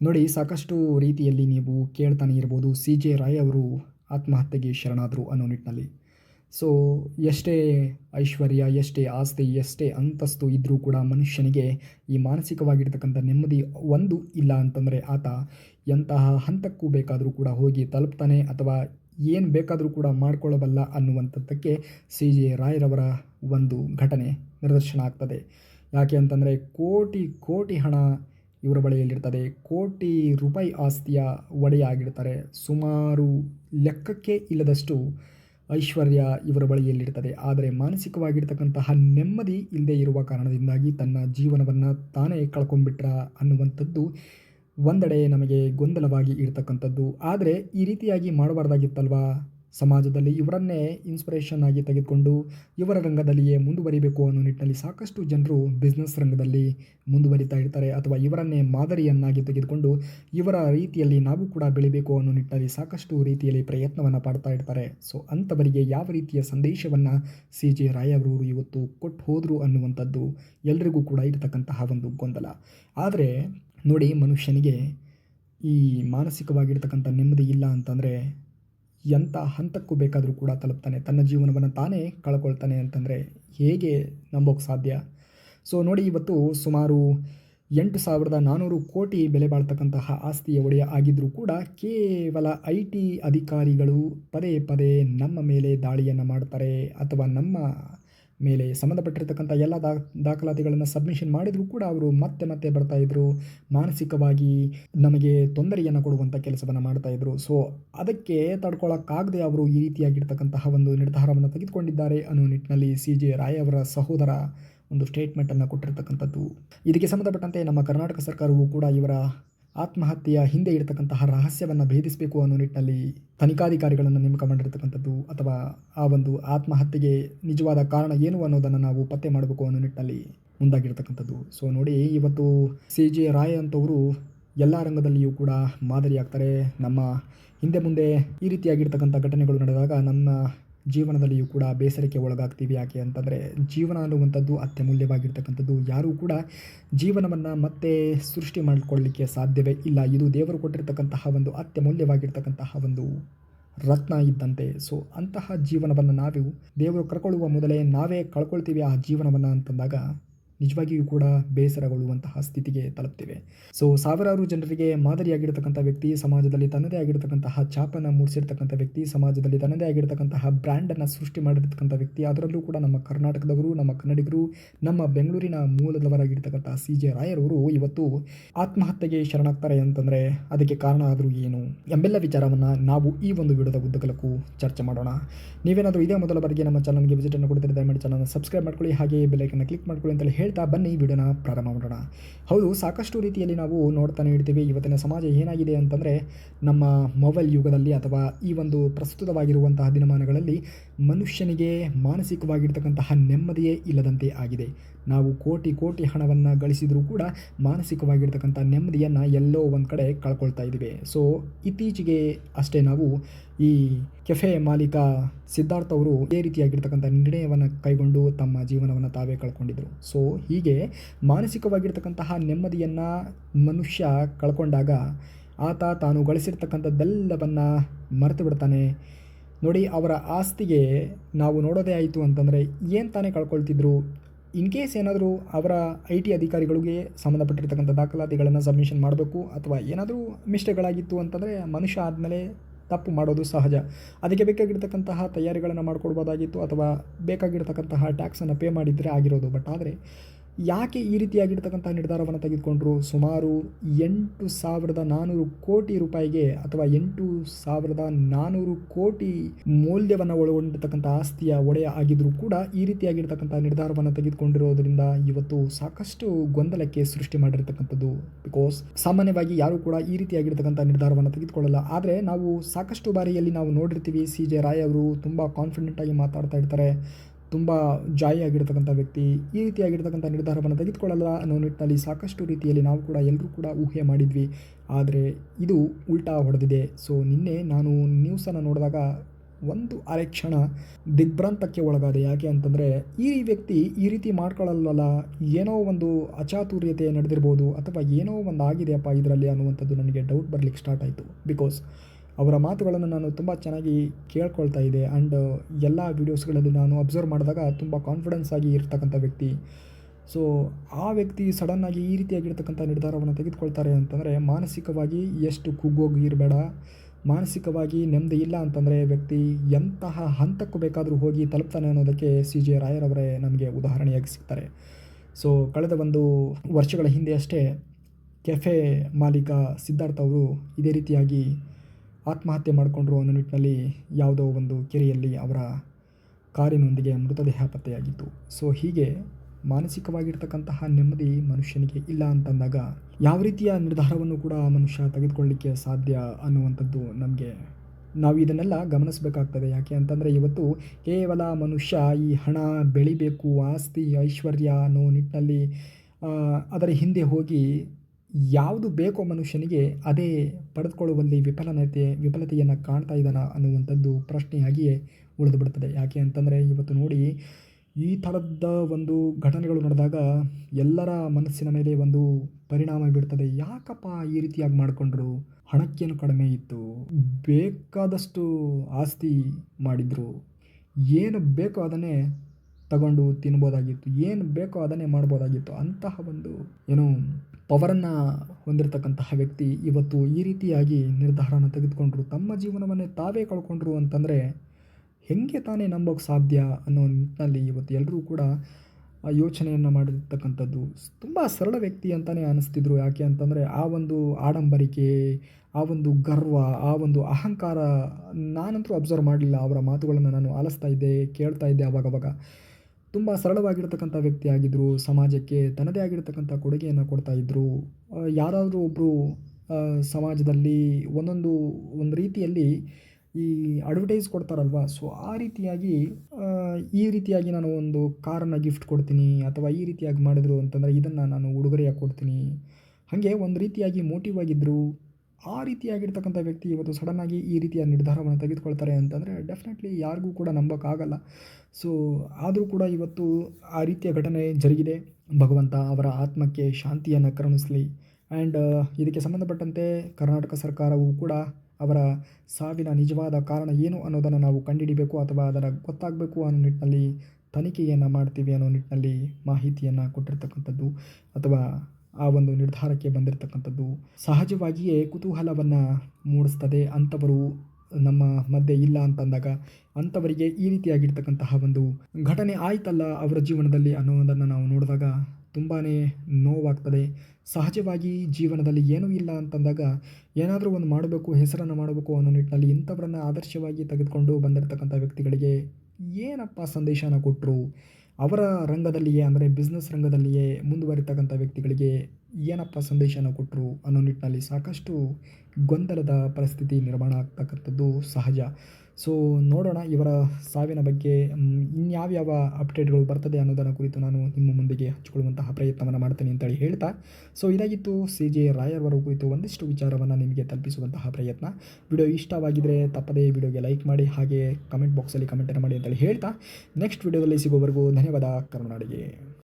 ನೋಡಿ, ಸಾಕಷ್ಟು ರೀತಿಯಲ್ಲಿ ನೀವು ಕೇಳ್ತಾನೆ ಇರ್ಬೋದು. ಸಿ ಜೆ ರಾಯ್ ಅವರು ಆತ್ಮಹತ್ಯೆಗೆ ಶರಣಾದರು ಅನ್ನೋ ನಿಟ್ಟಿನಲ್ಲಿ. ಸೊ, ಎಷ್ಟೇ ಐಶ್ವರ್ಯ, ಎಷ್ಟೇ ಆಸ್ತಿ, ಎಷ್ಟೇ ಅಂತಸ್ತು ಇದ್ದರೂ ಕೂಡ ಮನುಷ್ಯನಿಗೆ ಈ ಮಾನಸಿಕವಾಗಿರ್ತಕ್ಕಂಥ ನೆಮ್ಮದಿ ಒಂದು ಇಲ್ಲ ಅಂತಂದರೆ ಆತ ಎಂತಹ ಹಂತಕ್ಕೂ ಬೇಕಾದರೂ ಕೂಡ ಹೋಗಿ ತಲುಪ್ತಾನೆ ಅಥವಾ ಏನು ಬೇಕಾದರೂ ಕೂಡ ಮಾಡಿಕೊಳ್ಳಬಲ್ಲ ಅನ್ನುವಂಥದ್ದಕ್ಕೆ ಸಿ ಜೆ ರಾಯ್ರವರ ಒಂದು ಘಟನೆ ನಿದರ್ಶನ ಆಗ್ತದೆ. ಯಾಕೆ ಅಂತಂದರೆ ಕೋಟಿ ಕೋಟಿ ಹಣ ಇವರ ಬಳಿಯಲ್ಲಿರ್ತದೆ. ಕೋಟಿ ರೂಪಾಯಿ ಆಸ್ತಿಯ ಒಡೆಯಾಗಿರ್ತಾರೆ. ಸುಮಾರು ಲೆಕ್ಕಕ್ಕೆ ಇಲ್ಲದಷ್ಟು ಐಶ್ವರ್ಯ ಇವರ ಬಳಿಯಲ್ಲಿರ್ತದೆ. ಆದರೆ ಮಾನಸಿಕವಾಗಿರ್ತಕ್ಕಂತಹ ನೆಮ್ಮದಿ ಇಲ್ಲದೆ ಇರುವ ಕಾರಣದಿಂದಾಗಿ ತನ್ನ ಜೀವನವನ್ನು ತಾನೇ ಕಳ್ಕೊಂಡ್ಬಿಟ್ರ ಅನ್ನುವಂಥದ್ದು ಒಂದೆಡೆ ನಮಗೆ ಗೊಂದಲವಾಗಿ ಇರ್ತಕ್ಕಂಥದ್ದು. ಆದರೆ ಈ ರೀತಿಯಾಗಿ ಮಾಡಬಾರ್ದಾಗಿತ್ತಲ್ವಾ? ಸಮಾಜದಲ್ಲಿ ಇವರನ್ನೇ ಇನ್ಸ್ಪಿರೇಷನ್ ಆಗಿ ತೆಗೆದುಕೊಂಡು ಇವರ ರಂಗದಲ್ಲಿಯೇ ಮುಂದುವರಿಬೇಕು ಅನ್ನೋ ನಿಟ್ಟಿನಲ್ಲಿ ಸಾಕಷ್ಟು ಜನರು ಬಿಸ್ನೆಸ್ ರಂಗದಲ್ಲಿ ಮುಂದುವರಿತಾ ಇರ್ತಾರೆ ಅಥವಾ ಇವರನ್ನೇ ಮಾದರಿಯನ್ನಾಗಿ ತೆಗೆದುಕೊಂಡು ಇವರ ರೀತಿಯಲ್ಲಿ ನಾವು ಕೂಡ ಬೆಳಿಬೇಕು ಅನ್ನೋ ನಿಟ್ಟಿನಲ್ಲಿ ಸಾಕಷ್ಟು ರೀತಿಯಲ್ಲಿ ಪ್ರಯತ್ನವನ್ನು ಪಡ್ತಾ ಇರ್ತಾರೆ. ಸೊ ಅಂಥವರಿಗೆ ಯಾವ ರೀತಿಯ ಸಂದೇಶವನ್ನು ಸಿ ಜೆ ರಾಯ್ ಅವರು ಇವತ್ತು ಕೊಟ್ಟು ಹೋದರು ಅನ್ನುವಂಥದ್ದು ಎಲ್ರಿಗೂ ಕೂಡ ಇರತಕ್ಕಂತಹ ಒಂದು ಗೊಂದಲ. ಆದರೆ ನೋಡಿ ಮನುಷ್ಯನಿಗೆ ಈ ಮಾನಸಿಕವಾಗಿರ್ತಕ್ಕಂಥ ನೆಮ್ಮದಿ ಇಲ್ಲ ಅಂತಂದರೆ ಎಂಥ ಹಂತಕ್ಕೂ ಬೇಕಾದರೂ ಕೂಡ ತಲುಪ್ತಾನೆ. ತನ್ನ ಜೀವನವನ್ನು ತಾನೇ ಕಳ್ಕೊಳ್ತಾನೆ ಅಂತಂದರೆ ಹೇಗೆ ನಂಬೋಕ್ಕೆ ಸಾಧ್ಯ? ಸೊ ನೋಡಿ ಇವತ್ತು ಸುಮಾರು ಎಂಟು ಸಾವಿರದ ನಾನ್ನೂರು ಕೋಟಿ ಬೆಲೆ ಬಾಳ್ತಕ್ಕಂತಹ ಆಸ್ತಿಯ ಒಡೆಯ ಆಗಿದ್ದರೂ ಕೂಡ ಕೇವಲ ಐ ಟಿ ಅಧಿಕಾರಿಗಳು ಪದೇ ಪದೇ ನಮ್ಮ ಮೇಲೆ ದಾಳಿಯನ್ನು ಮಾಡ್ತಾರೆ ಅಥವಾ ನಮ್ಮ ಮೇಲೆ ಸಂಬಂಧಪಟ್ಟಿರ್ತಕ್ಕಂಥ ಎಲ್ಲ ದಾ, ದಾಖಲಾತಿಗಳನ್ನು ಸಬ್ಮಿಷನ್ ಮಾಡಿದರೂ ಕೂಡ ಅವರು ಮತ್ತೆ ಮತ್ತೆ ಬರ್ತಾಯಿದ್ರು ಮಾನಸಿಕವಾಗಿ ನಮಗೆ ತೊಂದರೆಯನ್ನು ಕೊಡುವಂಥ ಕೆಲಸವನ್ನು ಮಾಡ್ತಾಯಿದ್ರು ಸೊ ಅದಕ್ಕೆ ತಡ್ಕೊಳ್ಳೋಕ್ಕಾಗದೆ ಅವರು ಈ ರೀತಿಯಾಗಿರ್ತಕ್ಕಂತಹ ಒಂದು ನಿರ್ಧಾರವನ್ನು ತೆಗೆದುಕೊಂಡಿದ್ದಾರೆ ಅನ್ನೋ ನಿಟ್ಟಿನಲ್ಲಿ ಸಿ ಜೆ ರಾಯ್ ಅವರ ಸಹೋದರ ಒಂದು ಸ್ಟೇಟ್ಮೆಂಟನ್ನು ಕೊಟ್ಟಿರ್ತಕ್ಕಂಥದ್ದು. ಇದಕ್ಕೆ ಸಂಬಂಧಪಟ್ಟಂತೆ ನಮ್ಮ ಕರ್ನಾಟಕ ಸರ್ಕಾರವು ಕೂಡ ಇವರ ಆತ್ಮಹತ್ಯೆಯ ಹಿಂದೆ ಇರತಕ್ಕಂತಹ ರಹಸ್ಯವನ್ನು ಭೇದಿಸಬೇಕು ಅನ್ನೋ ನಿಟ್ಟಿನಲ್ಲಿ ತನಿಖಾಧಿಕಾರಿಗಳನ್ನು ನೇಮಕ ಮಾಡಿರ್ತಕ್ಕಂಥದ್ದು ಅಥವಾ ಆ ಒಂದು ಆತ್ಮಹತ್ಯೆಗೆ ನಿಜವಾದ ಕಾರಣ ಏನು ಅನ್ನೋದನ್ನು ನಾವು ಪತ್ತೆ ಮಾಡಬೇಕು ಅನ್ನೋ ನಿಟ್ಟಿನಲ್ಲಿ ಮುಂದಾಗಿರ್ತಕ್ಕಂಥದ್ದು. ಸೊ ನೋಡಿ, ಇವತ್ತು ಸಿ ಜೆ ರಾಯ್ ಅಂತವರು ಎಲ್ಲ ರಂಗದಲ್ಲಿಯೂ ಕೂಡ ಮಾದರಿಯಾಗ್ತಾರೆ. ನಮ್ಮ ಹಿಂದೆ ಮುಂದೆ ಈ ರೀತಿಯಾಗಿರ್ತಕ್ಕಂಥ ಘಟನೆಗಳು ನಡೆದಾಗ ನಮ್ಮ ಜೀವನದಲ್ಲಿಯೂ ಕೂಡ ಬೇಸರಕ್ಕೆ ಒಳಗಾಗ್ತೀವಿ ಯಾಕೆ ಅಂತಂದರೆ ಜೀವನ ಅನ್ನುವಂಥದ್ದು ಅತ್ಯಮೂಲ್ಯವಾಗಿರ್ತಕ್ಕಂಥದ್ದು. ಯಾರೂ ಕೂಡ ಜೀವನವನ್ನು ಮತ್ತೆ ಸೃಷ್ಟಿ ಮಾಡಿಕೊಳ್ಳಲಿಕ್ಕೆ ಸಾಧ್ಯವೇ ಇಲ್ಲ. ಇದು ದೇವರು ಕೊಟ್ಟಿರ್ತಕ್ಕಂತಹ ಒಂದು ಅತ್ಯಮೂಲ್ಯವಾಗಿರ್ತಕ್ಕಂತಹ ಒಂದು ರತ್ನ ಇದ್ದಂತೆ. ಸೊ ಅಂತಹ ಜೀವನವನ್ನು ನಾವು ದೇವರು ಕರ್ಕೊಳ್ಳುವ ಮೊದಲೇ ನಾವೇ ಕಳ್ಕೊಳ್ತೀವಿ ಆ ಜೀವನವನ್ನು ಅಂತಂದಾಗ ನಿಜವಾಗಿಯೂ ಕೂಡ ಬೇಸರಗೊಳ್ಳುವಂತಹ ಸ್ಥಿತಿಗೆ ತಲುಪ್ತಿವೆ. ಸೊ ಸಾವಿರಾರು ಜನರಿಗೆ ಮಾದರಿಯಾಗಿರ್ತಕ್ಕಂಥ ವ್ಯಕ್ತಿ ಸಮಾಜದಲ್ಲಿ ತನ್ನದೇ ಆಗಿರ್ತಕ್ಕಂತಹ ಛಾಪನ್ನು ಮೂಡಿಸಿರ್ತಕ್ಕಂಥ ವ್ಯಕ್ತಿ, ಸಮಾಜದಲ್ಲಿ ತನ್ನದೇ ಆಗಿರ್ತಕ್ಕಂತಹ ಬ್ರ್ಯಾಂಡನ್ನು ಸೃಷ್ಟಿ ಮಾಡಿರ್ತಕ್ಕಂಥ ವ್ಯಕ್ತಿ, ಅದರಲ್ಲೂ ಕೂಡ ನಮ್ಮ ಕರ್ನಾಟಕದವರು, ನಮ್ಮ ಕನ್ನಡಿಗರು, ನಮ್ಮ ಬೆಂಗಳೂರಿನ ಮೂಲದವರಾಗಿರ್ತಕ್ಕಂಥ ಸಿ ಜೆ ರಾಯರವರು ಇವತ್ತು ಆತ್ಮಹತ್ಯೆಗೆ ಶರಣಾಗ್ತಾರೆ ಅಂತಂದರೆ ಅದಕ್ಕೆ ಕಾರಣ ಆದರೂ ಏನು ಎಂಬೆಲ್ಲ ವಿಚಾರವನ್ನು ನಾವು ಈ ಒಂದು ವಿಡಿಯೋದ ಉದ್ದಗಲಕ್ಕೂ ಚರ್ಚೆ ಮಾಡೋಣ. ನೀವೇನಾದರೂ ಇದೇ ಮೊದಲ ಬಾರಿಗೆ ನಮ್ಮ ಚಾನಲ್ಗೆ ವಿಸಿಟನ್ನು ಕೊಡ್ತಾರೆ ದಯಮಾಡಿ ಚಾನಲ್ನ ಸಬ್ಸ್ಕ್ರೈಬ್ ಮಾಡ್ಕೊಳ್ಳಿ ಹಾಗೆ ಬೆಲೈಕನ್ನು ಕ್ಲಿಕ್ ಮಾಡ್ಕೊಳ್ಳಿ ಅಂತೇಳಿ ಹೇಳ್ತಾ ಬನ್ನಿ, ವಿಡಿಯೋನ ಪ್ರಾರಂಭ ಮಾಡೋಣ. ಹೌದು, ಸಾಕಷ್ಟು ರೀತಿಯಲ್ಲಿ ನಾವು ನೋಡ್ತಾನೆ ಇರ್ತೀವಿ. ಇವತ್ತಿನ ಸಮಾಜ ಏನಾಗಿದೆ ಅಂತಂದರೆ, ನಮ್ಮ ಮೊಬೈಲ್ ಯುಗದಲ್ಲಿ ಅಥವಾ ಈ ಒಂದು ಪ್ರಸ್ತುತವಾಗಿರುವಂತಹ ದಿನಮಾನಗಳಲ್ಲಿ ಮನುಷ್ಯನಿಗೆ ಮಾನಸಿಕವಾಗಿರ್ತಕ್ಕಂತಹ ನೆಮ್ಮದಿಯೇ ಇಲ್ಲದಂತೆ ಆಗಿದೆ. ನಾವು ಕೋಟಿ ಕೋಟಿ ಹಣವನ್ನು ಗಳಿಸಿದರೂ ಕೂಡ ಮಾನಸಿಕವಾಗಿರ್ತಕ್ಕಂಥ ನೆಮ್ಮದಿಯನ್ನು ಎಲ್ಲೋ ಒಂದು ಕಡೆ ಕಳ್ಕೊಳ್ತಾ ಇದ್ದೀವಿ. ಸೊ ಇತ್ತೀಚೆಗೆ ಅಷ್ಟೇ ನಾವು ಈ ಕೆಫೆ ಮಾಲೀಕ ಸಿದ್ಧಾರ್ಥ ಅವರು ಇದೇ ರೀತಿಯಾಗಿರ್ತಕ್ಕಂಥ ನಿರ್ಣಯವನ್ನು ಕೈಗೊಂಡು ತಮ್ಮ ಜೀವನವನ್ನು ತಾವೇ ಕಳ್ಕೊಂಡಿದ್ರು. ಸೊ ಹೀಗೆ ಮಾನಸಿಕವಾಗಿರ್ತಕ್ಕಂತಹ ನೆಮ್ಮದಿಯನ್ನು ಮನುಷ್ಯ ಕಳ್ಕೊಂಡಾಗ ಆತ ತಾನು ಗಳಿಸಿರ್ತಕ್ಕಂಥದ್ದೆಲ್ಲವನ್ನು ಮರೆತು ಬಿಡ್ತಾನೆ. ನೋಡಿ, ಅವರ ಆಸ್ತಿಗೆ ನಾವು ನೋಡೋದೇ ಆಯಿತು ಅಂತಂದರೆ ಏನು ತಾನೇ ಕಳ್ಕೊಳ್ತಿದ್ರು? ಇನ್ ಕೇಸ್ ಏನಾದರೂ ಅವರ ಐ ಟಿ ಅಧಿಕಾರಿಗಳಿಗೆ ಸಂಬಂಧಪಟ್ಟಿರ್ತಕ್ಕಂಥ ದಾಖಲಾತಿಗಳನ್ನು ಸಬ್ಮಿಷನ್ ಮಾಡಬೇಕು ಅಥವಾ ಏನಾದರೂ ಮಿಸ್ಟೇಕ್ಗಳಾಗಿತ್ತು ಅಂತಂದರೆ ಮನುಷ್ಯ ಆದಮೇಲೆ ತಪ್ಪು ಮಾಡೋದು ಸಹಜ. ಅದಕ್ಕೆ ಬೇಕಾಗಿರ್ತಕ್ಕಂತಹ ತಯಾರಿಗಳನ್ನು ಮಾಡಿಕೊಡ್ಬೋದಾಗಿತ್ತು ಅಥವಾ ಬೇಕಾಗಿರ್ತಕ್ಕಂತಹ ಟ್ಯಾಕ್ಸನ್ನು ಪೇ ಮಾಡಿದರೆ ಆಗಿರೋದು. ಬಟ್ ಆದರೆ ಯಾಕೆ ಈ ರೀತಿಯಾಗಿರ್ತಕ್ಕಂಥ ನಿರ್ಧಾರವನ್ನು ತೆಗೆದುಕೊಂಡ್ರು? ಸುಮಾರು ಎಂಟು ಸಾವಿರದ ನಾನ್ನೂರು ಕೋಟಿ ರೂಪಾಯಿಗೆ ಅಥವಾ ಎಂಟು ಸಾವಿರದ ನಾನ್ನೂರು ಕೋಟಿ ಮೌಲ್ಯವನ್ನು ಒಳಗೊಂಡಿರ್ತಕ್ಕಂಥ ಆಸ್ತಿಯ ಒಡೆಯ ಆಗಿದ್ದರೂ ಕೂಡ ಈ ರೀತಿಯಾಗಿರ್ತಕ್ಕಂಥ ನಿರ್ಧಾರವನ್ನು ತೆಗೆದುಕೊಂಡಿರೋದ್ರಿಂದ ಇವತ್ತು ಸಾಕಷ್ಟು ಗೊಂದಲಕ್ಕೆ ಸೃಷ್ಟಿ ಮಾಡಿರ್ತಕ್ಕಂಥದ್ದು. ಬಿಕಾಸ್ ಸಾಮಾನ್ಯವಾಗಿ ಯಾರು ಕೂಡ ಈ ರೀತಿಯಾಗಿರ್ತಕ್ಕಂಥ ನಿರ್ಧಾರವನ್ನು ತೆಗೆದುಕೊಳ್ಳಲ್ಲ. ಆದರೆ ನಾವು ಸಾಕಷ್ಟು ಬಾರಿಯಲ್ಲಿ ನಾವು ನೋಡಿರ್ತೀವಿ, ಸಿ ಜೆ ರಾಯ್ ಅವರು ತುಂಬ ಕಾನ್ಫಿಡೆಂಟಾಗಿ ಮಾತಾಡ್ತಾ ಇರ್ತಾರೆ. ತುಂಬ ಜಾಯಿಯಾಗಿರ್ತಕ್ಕಂಥ ವ್ಯಕ್ತಿ, ಈ ರೀತಿಯಾಗಿರ್ತಕ್ಕಂಥ ನಿರ್ಧಾರವನ್ನು ತೆಗೆದುಕೊಳ್ಳಲ್ಲ ಅನ್ನೋ ನಿಟ್ಟಿನಲ್ಲಿ ಸಾಕಷ್ಟು ರೀತಿಯಲ್ಲಿ ನಾವು ಕೂಡ ಎಲ್ಲರೂ ಕೂಡ ಊಹೆ ಮಾಡಿದ್ವಿ. ಆದರೆ ಇದು ಉಲ್ಟಾ ಹೊಡೆದಿದೆ. ಸೊ ನಿನ್ನೆ ನಾನು ನ್ಯೂಸನ್ನು ನೋಡಿದಾಗ ಒಂದು ಅರೆ ಕ್ಷಣ ದಿಗ್ಭ್ರಾಂತಕ್ಕೆ ಒಳಗಾದೆ. ಯಾಕೆ ಅಂತಂದರೆ, ಈ ವ್ಯಕ್ತಿ ಈ ರೀತಿ ಮಾಡ್ಕೊಳ್ಳಲ್ವಲ್ಲ ಏನೋ ಒಂದು ಅಚಾತುರ್ಯತೆ ನಡೆದಿರ್ಬೋದು ಅಥವಾ ಏನೋ ಒಂದು ಆಗಿದೆಯಪ್ಪ ಇದರಲ್ಲಿ ಅನ್ನುವಂಥದ್ದು ನನಗೆ ಡೌಟ್ ಬರಲಿಕ್ಕೆ ಸ್ಟಾರ್ಟ್ ಆಯಿತು. ಬಿಕಾಸ್ ಅವರ ಮಾತುಗಳನ್ನು ನಾನು ತುಂಬ ಚೆನ್ನಾಗಿ ಕೇಳ್ಕೊಳ್ತಾ ಇದ್ದೆ ಆ್ಯಂಡ್ ಎಲ್ಲ ವೀಡಿಯೋಸ್ಗಳಲ್ಲಿ ನಾನು ಅಬ್ಸರ್ವ್ ಮಾಡಿದಾಗ ತುಂಬ ಕಾನ್ಫಿಡೆನ್ಸ್ ಆಗಿ ಇರ್ತಕ್ಕಂಥ ವ್ಯಕ್ತಿ. ಸೊ ಆ ವ್ಯಕ್ತಿ ಸಡನ್ನಾಗಿ ಈ ರೀತಿಯಾಗಿರ್ತಕ್ಕಂಥ ನಿರ್ಧಾರವನ್ನು ತೆಗೆದುಕೊಳ್ತಾರೆ ಅಂತಂದರೆ ಮಾನಸಿಕವಾಗಿ ಎಷ್ಟು ಕುಗ್ಗೋಗಿ ಇರಬೇಡ ಮಾನಸಿಕವಾಗಿ ನೆಮ್ಮದಿ ಇಲ್ಲ ಅಂತಂದರೆ ವ್ಯಕ್ತಿ ಎಂತಹ ಹಂತಕ್ಕೂ ಬೇಕಾದರೂ ಹೋಗಿ ತಲುಪ್ತಾನೆ ಅನ್ನೋದಕ್ಕೆ ಸಿ ಜೆ ರಾಯರವರೇ ನಮಗೆ ಉದಾಹರಣೆಯಾಗಿ ಸಿಗ್ತಾರೆ. ಸೊ ಕಳೆದ ಒಂದು ವರ್ಷಗಳ ಹಿಂದೆ ಅಷ್ಟೇ ಕೆಫೆ ಮಾಲೀಕ ಸಿದ್ಧಾರ್ಥ ಅವರು ಇದೇ ರೀತಿಯಾಗಿ ಆತ್ಮಹತ್ಯೆ ಮಾಡಿಕೊಂಡ್ರು ಅನ್ನೋ ನಿಟ್ಟಿನಲ್ಲಿ ಯಾವುದೋ ಒಂದು ಕೆರೆಯಲ್ಲಿ ಅವರ ಕಾರಿನೊಂದಿಗೆ ಮೃತದೇಹ ಪತ್ತೆಯಾಗಿತ್ತು. ಸೊ, ಹೀಗೆ ಮಾನಸಿಕವಾಗಿರ್ತಕ್ಕಂತಹ ನೆಮ್ಮದಿ ಮನುಷ್ಯನಿಗೆ ಇಲ್ಲ ಅಂತಂದಾಗ ಯಾವ ರೀತಿಯ ನಿರ್ಧಾರವನ್ನು ಕೂಡ ಮನುಷ್ಯ ತೆಗೆದುಕೊಳ್ಳಲಿಕ್ಕೆ ಸಾಧ್ಯ ಅನ್ನುವಂಥದ್ದು ನಮಗೆ ನಾವು ಇದನ್ನೆಲ್ಲ ಗಮನಿಸಬೇಕಾಗ್ತದೆ. ಯಾಕೆ ಅಂತಂದರೆ ಇವತ್ತು ಕೇವಲ ಮನುಷ್ಯ ಈ ಹಣ ಬೆಳಿಬೇಕು, ಆಸ್ತಿ, ಐಶ್ವರ್ಯ ಅನ್ನೋ ನಿಟ್ಟಿನಲ್ಲಿ ಅದರ ಹಿಂದೆ ಹೋಗಿ ಯಾವುದು ಬೇಕೋ ಮನುಷ್ಯನಿಗೆ ಅದೇ ಪಡೆದುಕೊಳ್ಳುವಲ್ಲಿ ವಿಫಲನತೆ, ವಿಫಲತೆಯನ್ನು ಕಾಣ್ತಾ ಇದ್ದಾನ ಅನ್ನುವಂಥದ್ದು ಪ್ರಶ್ನೆಯಾಗಿಯೇ ಉಳಿದು ಬಿಡ್ತದೆ ಯಾಕೆ ಅಂತಂದರೆ ಇವತ್ತು ನೋಡಿ ಈ ಥರದ ಒಂದು ಘಟನೆಗಳು ನಡೆದಾಗ ಎಲ್ಲರ ಮನಸ್ಸಿನ ಮೇಲೆ ಒಂದು ಪರಿಣಾಮ ಬೀರ್ತದೆ. ಯಾಕಪ್ಪ ಈ ರೀತಿಯಾಗಿ ಮಾಡಿಕೊಂಡ್ರು? ಹಣಕ್ಕೇನು ಕಡಿಮೆ ಇತ್ತು? ಬೇಕಾದಷ್ಟು ಆಸ್ತಿ ಮಾಡಿದರು. ಏನು ಬೇಕೋ ಅದನ್ನೇ ತಗೊಂಡು ತಿನ್ಬೋದಾಗಿತ್ತು. ಏನು ಬೇಕೋ ಅದನ್ನೇ ಮಾಡ್ಬೋದಾಗಿತ್ತು. ಅಂತಹ ಒಂದು, ಏನು ಪವರನ್ನು ಹೊಂದಿರತಕ್ಕಂತಹ ವ್ಯಕ್ತಿ ಇವತ್ತು ಈ ರೀತಿಯಾಗಿ ನಿರ್ಧಾರನ ತೆಗೆದುಕೊಂಡ್ರು. ತಮ್ಮ ಜೀವನವನ್ನೇ ತಾವೇ ಕಳ್ಕೊಂಡ್ರು ಅಂತಂದರೆ ಹೇಗೆ ತಾನೇ ನಂಬೋಕ್ಕೆ ಸಾಧ್ಯ ಅನ್ನೋ ನಿಟ್ಟಿನಲ್ಲಿ ಇವತ್ತು ಎಲ್ಲರೂ ಕೂಡ ಆ ಯೋಚನೆಯನ್ನು ಮಾಡಿರ್ತಕ್ಕಂಥದ್ದು. ತುಂಬ ಸರಳ ವ್ಯಕ್ತಿ ಅಂತಲೇ ಅನ್ನಿಸ್ತಿದ್ರು ಯಾಕೆ ಅಂತಂದರೆ ಆ ಒಂದು ಆಡಂಬರಿಕೆ, ಆ ಒಂದು ಗರ್ವ, ಆ ಒಂದು ಅಹಂಕಾರ ನಾನಂತೂ ಅಬ್ಸರ್ವ್ ಮಾಡಲಿಲ್ಲ. ಅವರ ಮಾತುಗಳನ್ನು ನಾನು ಆಲಿಸ್ತಾ ಇದ್ದೆ, ಕೇಳ್ತಾ ಇದ್ದೆ ಅವಾಗವಾಗ. ತುಂಬ ಸರಳವಾಗಿರ್ತಕ್ಕಂಥ ವ್ಯಕ್ತಿ ಆಗಿದ್ದರು ಸಮಾಜಕ್ಕೆ ತನ್ನದೇ ಆಗಿರ್ತಕ್ಕಂಥ ಕೊಡುಗೆಯನ್ನು ಕೊಡ್ತಾ ಇದ್ದರು ಯಾರಾದರೂ ಒಬ್ಬರು ಸಮಾಜದಲ್ಲಿ ಒಂದೊಂದು, ಒಂದು ರೀತಿಯಲ್ಲಿ ಈ ಅಡ್ವರ್ಟೈಸ್ ಕೊಡ್ತಾರಲ್ವ? ಸೊ ಆ ರೀತಿಯಾಗಿ ಈ ರೀತಿಯಾಗಿ ನಾನು ಒಂದು ಕಾರನ್ನು ಗಿಫ್ಟ್ ಕೊಡ್ತೀನಿ ಅಥವಾ ಈ ರೀತಿಯಾಗಿ ಮಾಡಿದ್ರು ಅಂತಂದರೆ ಇದನ್ನು ನಾನು ಉಡುಗೊರೆಯಾಗಿ ಕೊಡ್ತೀನಿ. ಹಾಗೆ ಒಂದು ರೀತಿಯಾಗಿ ಮೋಟಿವ್ ಆಗಿದ್ದರು ಆ ರೀತಿಯಾಗಿರ್ತಕ್ಕಂಥ ವ್ಯಕ್ತಿ ಇವತ್ತು ಸಡನ್ನಾಗಿ ಈ ರೀತಿಯ ನಿರ್ಧಾರವನ್ನು ತೆಗೆದುಕೊಳ್ತಾರೆ ಅಂತಂದರೆ ಡೆಫಿನೆಟ್ಲಿ ಯಾರಿಗೂ ಕೂಡ ನಂಬೋಕ್ಕಾಗಲ್ಲ. ಸೊ ಆದರೂ ಕೂಡ ಇವತ್ತು ಆ ರೀತಿಯ ಘಟನೆ ಜರುಗಿದೆ. ಭಗವಂತ ಅವರ ಆತ್ಮಕ್ಕೆ ಶಾಂತಿಯನ್ನು ಕರುಣಿಸಲಿ. ಆ್ಯಂಡ್ ಇದಕ್ಕೆ ಸಂಬಂಧಪಟ್ಟಂತೆ ಕರ್ನಾಟಕ ಸರ್ಕಾರವು ಕೂಡ ಅವರ ಸಾವಿನ ನಿಜವಾದ ಕಾರಣ ಏನು ಅನ್ನೋದನ್ನು ನಾವು ಕಂಡುಹಿಡಿಬೇಕು ಅಥವಾ ಅದರ ಗೊತ್ತಾಗಬೇಕು ಅನ್ನೋ ನಿಟ್ಟಿನಲ್ಲಿ ತನಿಖೆಯನ್ನು ಮಾಡ್ತೀವಿ ಅನ್ನೋ ನಿಟ್ಟಿನಲ್ಲಿ ಮಾಹಿತಿಯನ್ನು ಕೊಟ್ಟಿರ್ತಕ್ಕಂಥದ್ದು ಅಥವಾ ಆ ಒಂದು ನಿರ್ಧಾರಕ್ಕೆ ಬಂದಿರತಕ್ಕಂಥದ್ದು. ಸಹಜವಾಗಿಯೇ ಕುತೂಹಲವನ್ನು ಮೂಡಿಸ್ತದೆ ಅಂಥವರು ನಮ್ಮ ಮಧ್ಯೆ ಇಲ್ಲ ಅಂತಂದಾಗ ಅಂಥವರಿಗೆ ಈ ರೀತಿಯಾಗಿರ್ತಕ್ಕಂತಹ ಒಂದು ಘಟನೆ ಆಯ್ತಲ್ಲ ಅವರ ಜೀವನದಲ್ಲಿ ಅನ್ನೋದನ್ನು ನಾವು ನೋಡಿದಾಗ ತುಂಬಾ ನೋವಾಗ್ತದೆ. ಸಹಜವಾಗಿ ಜೀವನದಲ್ಲಿ ಏನೂ ಇಲ್ಲ ಅಂತಂದಾಗ ಏನಾದರೂ ಒಂದು ಮಾಡಬೇಕು, ಹೆಸರನ್ನು ಮಾಡಬೇಕು ಅನ್ನೋ ನಿಟ್ಟಿನಲ್ಲಿ ಇಂಥವರನ್ನು ಆದರ್ಶವಾಗಿ ತೆಗೆದುಕೊಂಡು ಬಂದಿರತಕ್ಕಂಥ ವ್ಯಕ್ತಿಗಳಿಗೆ ಏನಪ್ಪ ಸಂದೇಶನ ಕೊಟ್ಟರು ಅವರ ರಂಗದಲ್ಲಿಯೇ ಅಂದರೆ ಬಿಸ್ನೆಸ್ ರಂಗದಲ್ಲಿಯೇ ಮುಂದುವರಿತಕ್ಕಂಥ ವ್ಯಕ್ತಿಗಳಿಗೆ ಏನಪ್ಪ ಸಂದೇಶನ ಕೊಟ್ಟರು ಅನ್ನೋ ನಿಟ್ಟಿನಲ್ಲಿ ಸಾಕಷ್ಟು ಗೊಂದಲದ ಪರಿಸ್ಥಿತಿ ನಿರ್ಮಾಣ ಆಗ್ತಕ್ಕಂಥದ್ದು ಸಹಜ. ಸೊ ನೋಡೋಣ, ಇವರ ಸಾವಿನ ಬಗ್ಗೆ ಇನ್ಯಾವ್ಯಾವ ಅಪ್ಡೇಟ್ಗಳು ಬರ್ತದೆ ಅನ್ನೋದನ್ನು ಕುರಿತು ನಾನು ನಿಮ್ಮ ಮುಂದೆಗೆ ಹಚ್ಚಿಕೊಳ್ಳುವಂತಹ ಪ್ರಯತ್ನವನ್ನು ಮಾಡ್ತೇನೆ ಅಂತೇಳಿ ಹೇಳ್ತಾ. ಸೊ ಇದಾಗಿತ್ತು ಸಿ ಜೆ ರಾಯರ್ವರ ಕುರಿತು ಒಂದಿಷ್ಟು ವಿಚಾರವನ್ನು ನಿಮಗೆ ತಲುಪಿಸುವಂತಹ ಪ್ರಯತ್ನ. ವಿಡಿಯೋ ಇಷ್ಟವಾಗಿದ್ದರೆ ತಪ್ಪದೇ ವಿಡಿಯೋಗೆ ಲೈಕ್ ಮಾಡಿ, ಹಾಗೆ ಕಮೆಂಟ್ ಬಾಕ್ಸಲ್ಲಿ ಕಮೆಂಟನ್ನು ಮಾಡಿ ಅಂತೇಳಿ ಹೇಳ್ತಾ. ನೆಕ್ಸ್ಟ್ ವಿಡಿಯೋದಲ್ಲಿ ಸಿಗೋವರೆಗೂ ಧನ್ಯವಾದ. ಕರ್ನಾಡಿಗೆ.